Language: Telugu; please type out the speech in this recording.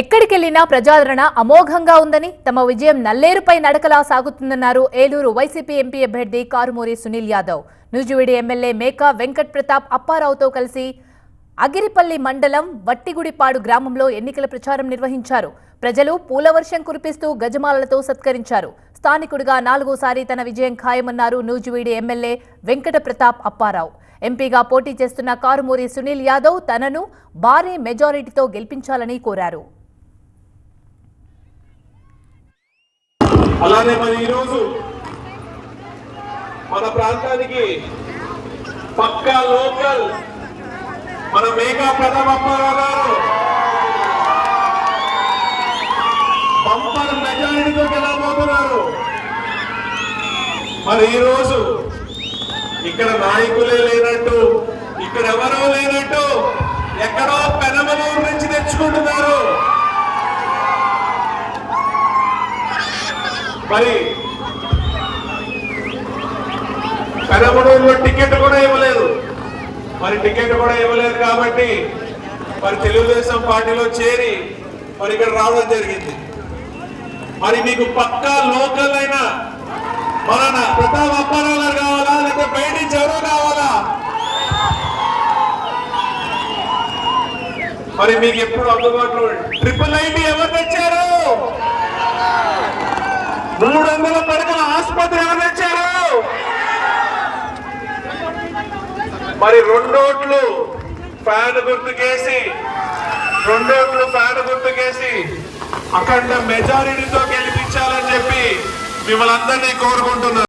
ఎక్కడికెళ్ళినా ప్రజాదరణ అమోఘంగా ఉందని తమ విజయం నల్లేరుపై నడకలా సాగుతుందన్నారు ఏలూరు వైసీపీ ఎంపీ అభ్యర్థి కారుమూరి సునీల్ యాదవ్. నూజివీడి ఎమ్మెల్యే మేకా వెంకట్ ప్రతాప్ అప్పారావుతో కలిసి అగిరిపల్లి మండలం వట్టిగుడిపాడు గ్రామంలో ఎన్నికల ప్రచారం నిర్వహించారు. ప్రజలు పూలవర్షం కురిపిస్తూ గజమాలలతో సత్కరించారు. స్థానికుడిగా నాలుగోసారి తన విజయం ఖాయమన్నారు నూజివీడి ఎమ్మెల్యే వెంకట ప్రతాప్ అప్పారావు. ఎంపీగా పోటీ చేస్తున్న కారుమూరి సునీల్ యాదవ్ తనను భారీ మెజారిటీతో గెలిపించాలని కోరారు. అలానే మరి ఈరోజు మన ప్రాంతానికి పక్కా లోకల్ మన మేఘా ప్రతాప్ గారు. పంపర్ మెజారిటీతో గెలవబోతున్నారు. మరి ఈరోజు ఇక్కడ నాయకులే లేనట్టు ఇక్కడ ఎవరో లేనట్టు ఎక్కడో పెనమలూరు నుంచి తెచ్చుకుంటున్నారు మరి పెనమలూరులో టికెట్ కూడా ఇవ్వలేదు. మరి టికెట్ కూడా ఇవ్వలేదు కాబట్టి మరి తెలుగుదేశం పార్టీలో చేరి మరి ఇక్కడ రావడం జరిగింది. మరి మీకు పక్కా లోకల్ అయినా మన ప్రతాప్ అప్పారావు గారు కావాలా? లేకపోతే బయట నుంచి కావాలా? మరి మీకు ఎప్పుడు అందుబాటులో ట్రిపుల్ ఐటీ ఎవరు తెచ్చారు? మూడు వందల పడకల ఆసుపత్రి ఎవరు తెచ్చారు మరి రెండోట్లు ఫ్యాన్ గుర్తుకేసి రెండోట్లు ఫ్యాన్ గుర్తుకేసి అఖండ మెజారిటీతో గెలిపించాలని చెప్పి మిమ్మల్ని అందరినీ కోరుకుంటున్నారు